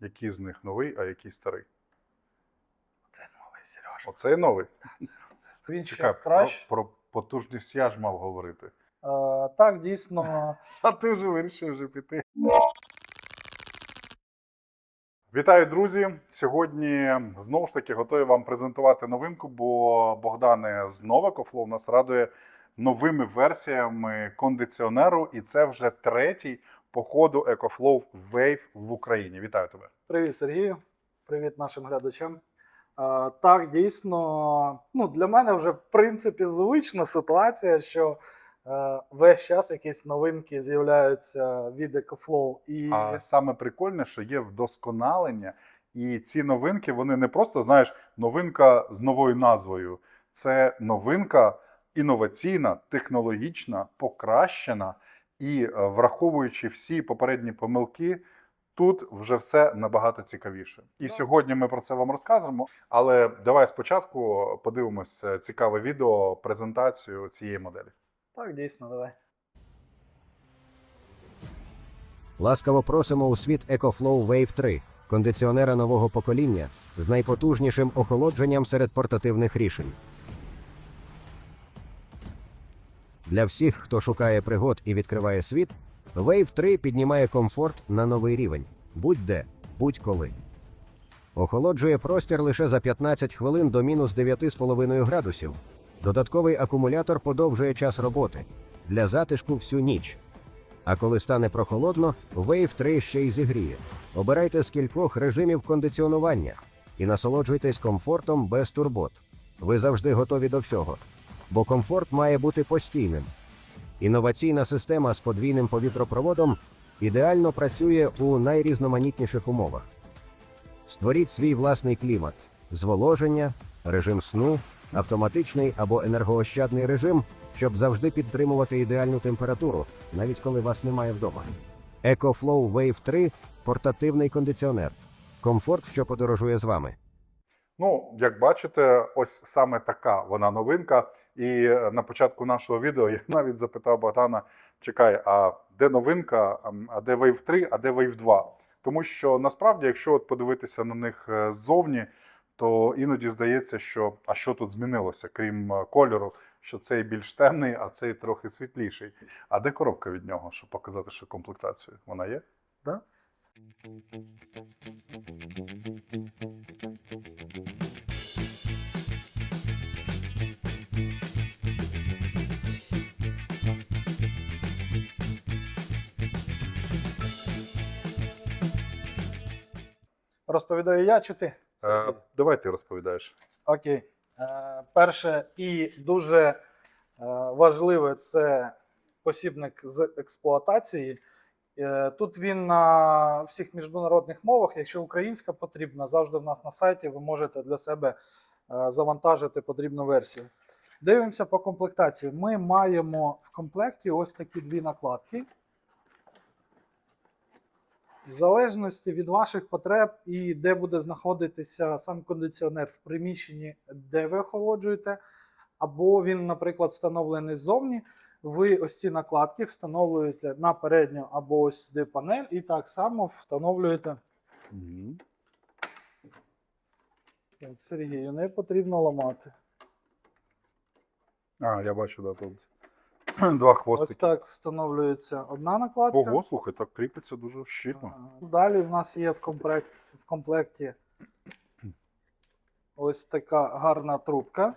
який з них новий, а який старий. Це новий Сережа. Оцей новий. Це він ще Чекай, про, краще. про потужність я ж мав говорити. Е, так, дійсно. А ти вже вирішив вже піти. Вітаю, друзі! Сьогодні знову ж таки готові вам презентувати новинку, бо Богдане з Новакофлоу нас радує новими версіями кондиціонеру, і це вже третій по ходу EcoFlow Wave в Україні. Вітаю тебе! Привіт, Сергію. Привіт нашим глядачам. Е, так, дійсно, ну, для мене вже в принципі звична ситуація, що е, весь час якісь новинки з'являються від EcoFlow. І А саме прикольне, що є вдосконалення, і ці новинки вони не просто знаєш новинка з новою назвою. Це новинка інноваційна, технологічна, покращена, і е, враховуючи всі попередні помилки. Тут вже все набагато цікавіше. І Так. сьогодні ми про це вам розкажемо. Але давай спочатку подивимось е, цікаве відео, презентацію цієї моделі. так, дійсно, давай. Ласкаво просимо у світ EcoFlow Wave 3, кондиціонера нового покоління з найпотужнішим охолодженням серед портативних рішень. Для всіх, хто шукає пригод і відкриває світ, Wave 3 піднімає комфорт на новий рівень будь-де, будь-коли. Охолоджує простір лише за 15 хвилин до мінус 9,5 градусів. Додатковий акумулятор подовжує час роботи для затишку всю ніч. А коли стане прохолодно, Wave 3 ще й зігріє. Обирайте з кількох режимів кондиціонування і насолоджуйтесь комфортом без турбот. Ви завжди готові до всього, бо комфорт має бути постійним. Інноваційна система з подвійним повітропроводом ідеально працює у найрізноманітніших умовах. Створіть свій власний клімат, зволоження, режим сну, автоматичний або енергоощадний режим, щоб завжди підтримувати ідеальну температуру, навіть коли вас немає вдома. EcoFlow Wave 3 портативний кондиціонер. Комфорт, що подорожує з вами. Ну, як бачите, ось саме така вона новинка. І е, на початку нашого відео я навіть запитав Богдана: чекай, а де новинка, а де Wave 3, а де Wave 2? Тому що насправді, якщо от подивитися на них е, ззовні, то іноді здається, що а що тут змінилося, крім е, кольору, що цей більш темний, а цей трохи світліший. А де коробка від нього, щоб показати, що комплектацію? Вона є? Да? Розповідаю я чи ти? Е, давай ти розповідаєш. Окей. Е, перше і дуже е, важливе це посібник з експлуатації. Е, тут він на всіх міжнародних мовах. Якщо українська потрібна, завжди в нас на сайті ви можете для себе е, завантажити потрібну версію. Дивимося по комплектації. Ми маємо в комплекті ось такі дві накладки. В залежності від ваших потреб і де буде знаходитися сам кондиціонер в приміщенні, де ви охолоджуєте, або він, наприклад, встановлений ззовні, ви ось ці накладки встановлюєте на передню або ось сюди панель, і так само встановлюєте. Угу. Так, Сергію, не потрібно ламати. А, я бачу, да, тут два Ось так встановлюється одна накладка. Ого, слухай, так кріпиться дуже. А, Далі в нас є в, комплект, в комплекті ось така гарна трубка.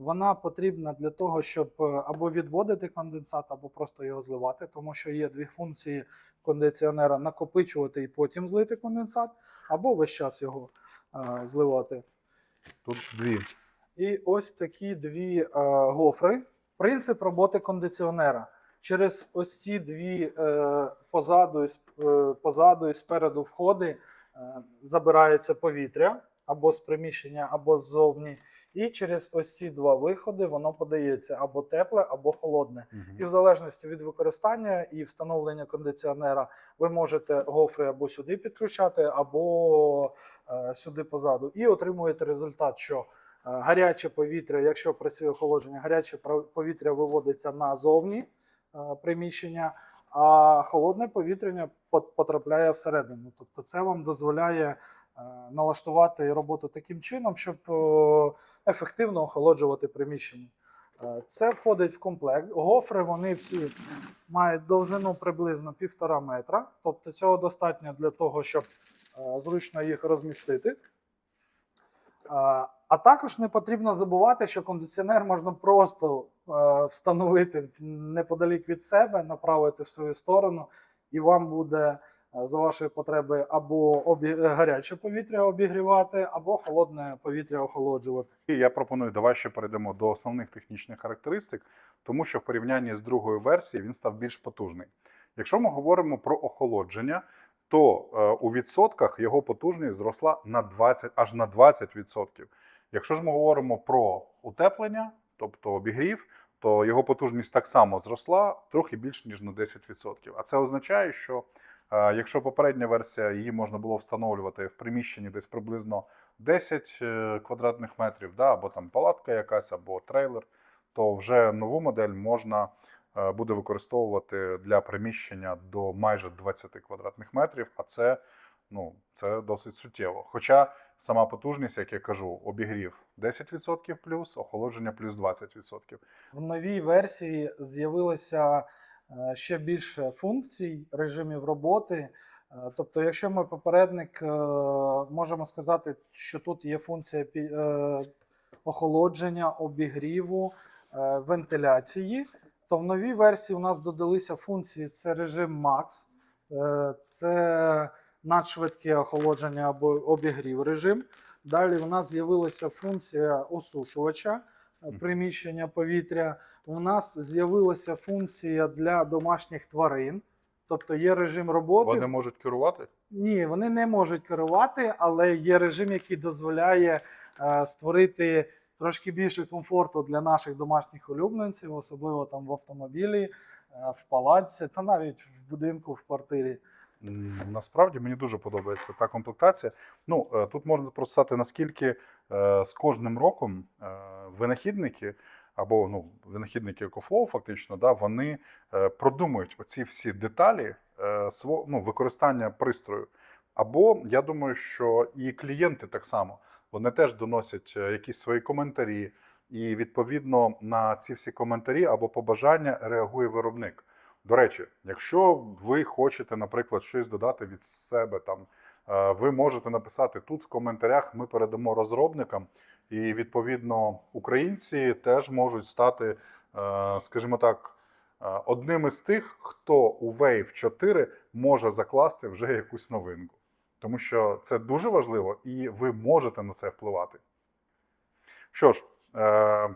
Вона потрібна для того, щоб е, або відводити конденсат, або просто його зливати, тому що є дві функції кондиціонера: накопичувати і потім злити конденсат, або весь час його е, зливати. Тут дві. І ось такі дві е, гофри. Принцип роботи кондиціонера. Через ось ці дві е, позаду, і е, позаду і спереду входи е, забирається повітря або з приміщення, або ззовні. І через ось ці два виходи воно подається або тепле, або холодне. І в залежності від використання і встановлення кондиціонера, ви можете гофри або сюди підключати, або е, сюди позаду. І отримуєте результат, що е, гаряче повітря, якщо працює охолодження, гаряче повітря виводиться назовні е, приміщення, а холодне повітря пот- потрапляє всередину. Тобто це вам дозволяє налаштувати роботу таким чином, щоб е, ефективно охолоджувати приміщення. Е, Це входить в комплект. Гофри вони всі мають довжину приблизно півтора метра. Тобто цього достатньо для того, щоб е, зручно їх розмістити. А, також не потрібно забувати, що кондиціонер можна просто е, встановити неподалік від себе, направити в свою сторону, і вам буде е, за вашої потреби або обі... гаряче повітря обігрівати, або холодне повітря охолоджувати. Я пропоную, давай ще перейдемо до основних технічних характеристик, тому що в порівнянні з другою версією він став більш потужний. Якщо ми говоримо про охолодження, то е, у відсотках його потужність зросла на 20, аж на 20%. Якщо ж ми говоримо про утеплення, тобто обігрів, то його потужність так само зросла трохи більше, ніж на 10%. А це означає, що е, якщо попередня версія її можна було встановлювати в приміщенні десь приблизно 10 е, квадратних метрів, да, або там палатка якась, або трейлер, то вже нову модель можна е, буде використовувати для приміщення до майже 20 квадратних метрів, а це, ну, це досить суттєво. Хоча сама потужність, як я кажу, обігрів 10% плюс, охолодження плюс 20%. В новій версії з'явилося ще більше функцій, режимів роботи. Е, Тобто, якщо ми попередник, е, можемо сказати, що тут є функція е, охолодження, обігріву, е, вентиляції, то в новій версії у нас додалися функції: це режим Max, е, це надшвидке охолодження або обігрів режим. Далі у нас з'явилася функція осушувача е, приміщення повітря. У нас з'явилася функція для домашніх тварин, тобто є режим роботи. Вони можуть керувати? Ні, вони не можуть керувати, але є режим, який дозволяє е, створити трошки більше комфорту для наших домашніх улюбленців, особливо там в автомобілі, е, в палаці та навіть в будинку, в квартирі. Насправді мені дуже подобається та комплектація. Ну е, тут можна просто сказати, наскільки е, з кожним роком е, винахідники або ну, винахідники EcoFlow, фактично, да, вони е, продумують оці всі деталі е, сво, ну, використання пристрою. Або я думаю, що і клієнти так само вони теж доносять е, якісь свої коментарі, і відповідно на ці всі коментарі або побажання реагує виробник. До речі, якщо ви хочете, наприклад, щось додати від себе, там ви можете написати тут в коментарях. Ми передамо розробникам, і відповідно українці теж можуть стати, е, скажімо так, е, одним із тих, хто у Wave 4 може закласти вже якусь новинку. Тому що це дуже важливо, і ви можете на це впливати. Що ж, е,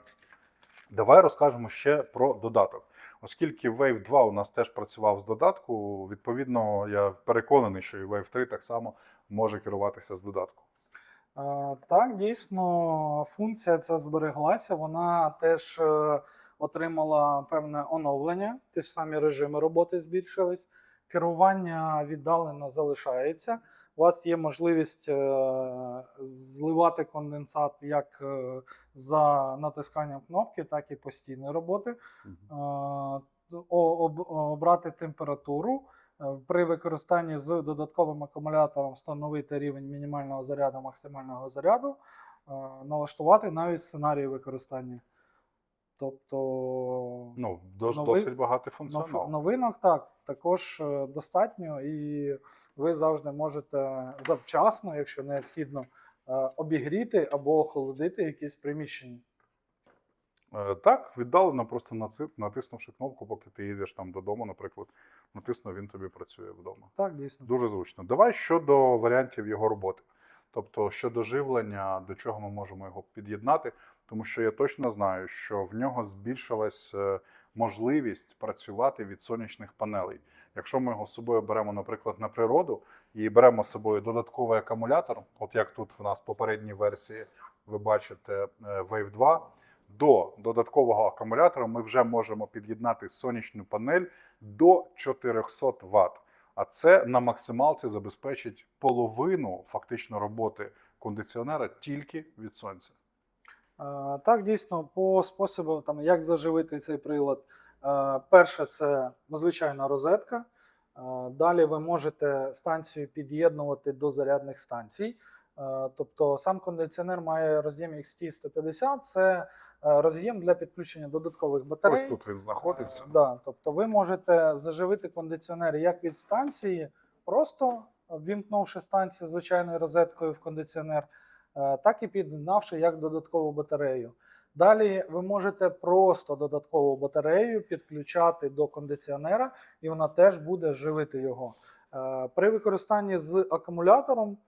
давай розкажемо ще про додаток. Оскільки Wave 2 у нас теж працював з додатку, відповідно, я переконаний, що і Wave 3 так само може керуватися з додатку. Е, Так, дійсно, функція ця збереглася. Вона теж е, отримала певне оновлення. Ті ж самі режими роботи збільшились. Керування віддалено залишається. У вас є можливість е, зливати конденсат як за натисканням кнопки, так і постійної роботи. Об- обрати температуру. Е, При використанні з додатковим акумулятором встановити рівень мінімального заряду, максимального заряду, е, налаштувати навіть сценарії використання. Тобто Ну, дос, Новий- досить багатий нов- функціонал. новинок так, також е, достатньо, і ви завжди можете завчасно, якщо необхідно, обігріти або охолодити якісь приміщення. Е, Так, віддалено, просто натиснувши кнопку, поки ти їдеш там додому, наприклад, натиснув, він тобі працює вдома. Так, дійсно. Дуже зручно. Давай щодо варіантів його роботи. Тобто щодо живлення, до чого ми можемо його під'єднати, тому що я точно знаю, що в нього збільшилась е, можливість працювати від сонячних панелей. Якщо ми його з собою беремо, наприклад, на природу і беремо з собою додатковий акумулятор, от як тут в нас в попередній версії ви бачите е, Wave 2, до додаткового акумулятора ми вже можемо під'єднати сонячну панель до 400 Вт. А це на максималці забезпечить половину фактично роботи кондиціонера тільки від сонця. Так, дійсно, по способу, там, як заживити цей прилад. Перше, це звичайна розетка. Далі ви можете станцію під'єднувати до зарядних станцій. Е, Тобто сам кондиціонер має роз'єм XT150, це е, роз'єм для підключення додаткових батарей. Ось тут він знаходиться. Е, Да, тобто ви можете заживити кондиціонер як від станції, просто ввімкнувши станцію звичайною розеткою в кондиціонер, так і під'єднавши як додаткову батарею. Далі ви можете просто додаткову батарею підключати до кондиціонера, і вона теж буде живити його. При використанні з акумулятором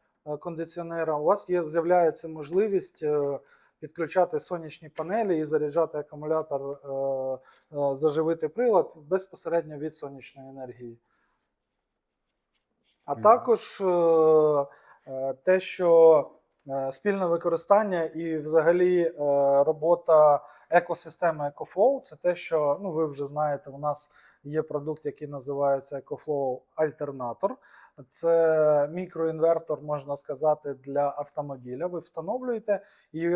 кондиціонера у вас є, з'являється можливість е, підключати сонячні панелі і заряджати акумулятор, е, е, заживити прилад безпосередньо від сонячної енергії. А також е, е, те, що е, спільне використання і взагалі е, робота екосистеми EcoFlow, це те, що ну, ви вже знаєте, у нас є продукт, який називається EcoFlow Alternator. Це мікроінвертор, можна сказати, для автомобіля. Ви встановлюєте, і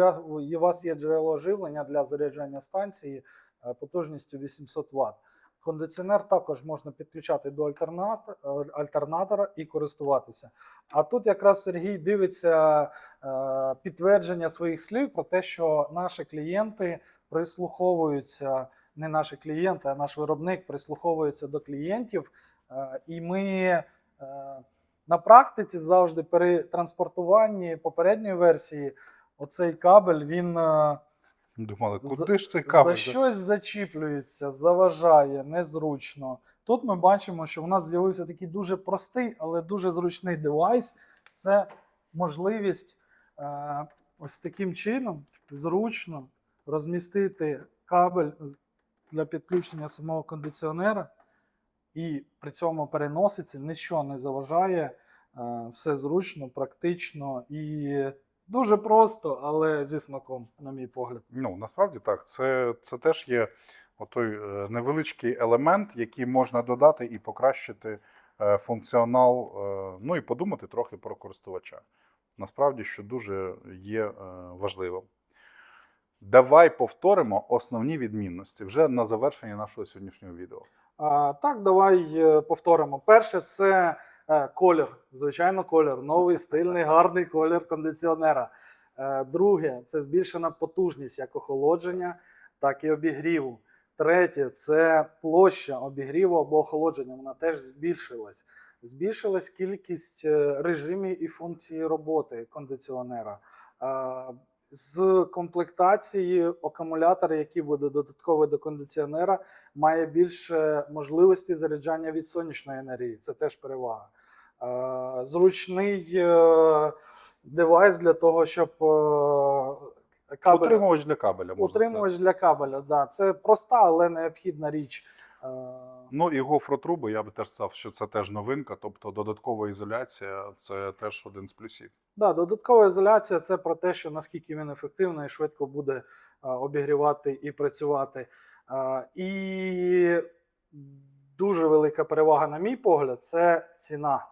у вас є джерело живлення для заряджання станції е, потужністю 800 Вт. Кондиціонер також можна підключати до е, альтернатора і користуватися. А тут якраз Сергій дивиться е, підтвердження своїх слів про те, що наші клієнти прислуховуються, не наші клієнти, а наш виробник прислуховується до клієнтів. Е, І ми е, на практиці завжди при транспортуванні попередньої версії оцей кабель він. е, Думали, За- куди ж цей кабель? за щось зачіплюється, заважає, незручно. Тут ми бачимо, що в нас з'явився такий дуже простий, але дуже зручний девайс. Це можливість е, ось таким чином зручно розмістити кабель для підключення самого кондиціонера, і при цьому переноситься, нічого не заважає. е, Все зручно, практично і дуже просто, але зі смаком, на мій погляд. Ну, насправді так. Це, це теж є отой е, невеличкий елемент, який можна додати і покращити е, функціонал, ну і подумати трохи про користувача. Насправді, що дуже є важливим. Давай повторимо основні відмінності вже на завершення нашого сьогоднішнього відео. А, так, давай е, повторимо. Перше, це е, колір. Звичайно, колір. Новий, стильний, гарний колір кондиціонера. Е, друге, це збільшена потужність як охолодження, так і обігріву. Третє це площа обігріву або охолодження. Вона теж збільшилась. Збільшилась кількість режимів і функцій роботи кондиціонера. З комплектації акумулятора, який буде додатковий до кондиціонера, має більше можливості заряджання від сонячної енергії. Це теж перевага. Е, Зручний е, девайс для того, щоб е, кабель Утримувач для кабеля можна утримувач для кабеля. Да. Це проста, але необхідна річ. Ну і гофротруби, я би теж сказав, що це теж новинка, тобто додаткова ізоляція це теж один з плюсів. Да, додаткова ізоляція це про те, що наскільки він ефективно і швидко буде обігрівати і працювати. І дуже велика перевага, на мій погляд, це ціна.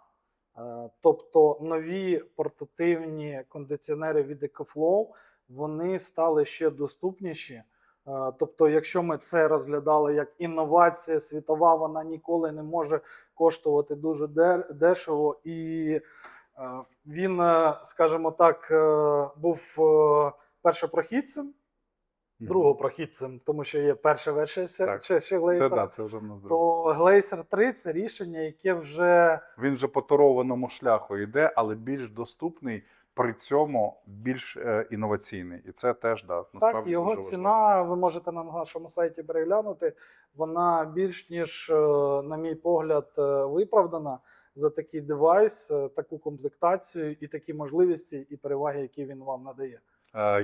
Тобто нові портативні кондиціонери від EcoFlow, вони стали ще доступніші. Е, Тобто, якщо ми це розглядали як інновація світова, вона ніколи не може коштувати дуже дешево і Е, Він, е, скажімо так, був першопрохідцем, другопрохідцем, тому що є перша версія ще, ще Це Glacier. да, це вже. То Glacier 3 це рішення, яке вже Він же по торованому шляху йде, але більш доступний, при цьому більш е, інноваційний. І це теж да, насправді так, його ціна, ви можете на нашому сайті переглянути, вона більш ніж, е, на мій погляд, е, виправдана за такий девайс, таку комплектацію і такі можливості і переваги, які він вам надає.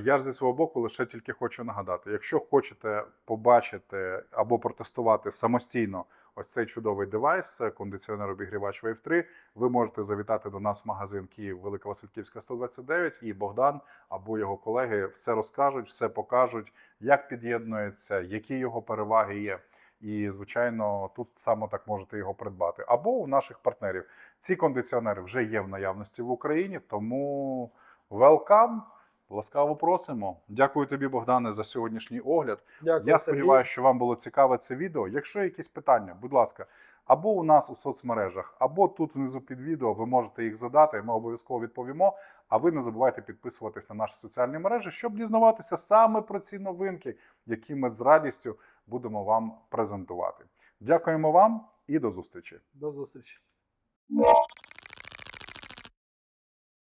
Я ж зі свого боку лише тільки хочу нагадати: якщо хочете побачити або протестувати самостійно ось цей чудовий девайс, е, кондиціонер обігрівач Wave 3, ви можете завітати до нас в магазин Київ Велика Васильківська 129, і Богдан або його колеги все розкажуть, все покажуть, як під'єднується, які його переваги є. І, звичайно, тут саме так можете його придбати. Або у наших партнерів. Ці кондиціонери вже є в наявності в Україні, тому welcome. Ласкаво просимо. Дякую тобі, Богдане, за сьогоднішній огляд. Дякую. Я сподіваюся, що вам було цікаве це відео. Якщо є якісь питання, будь ласка, або у нас у соцмережах, або тут внизу під відео ви можете їх задати. Ми обов'язково відповімо. А ви не забувайте підписуватись на наші соціальні мережі, щоб дізнаватися саме про ці новинки, які ми з радістю будемо вам презентувати. Дякуємо вам і до зустрічі. До зустрічі.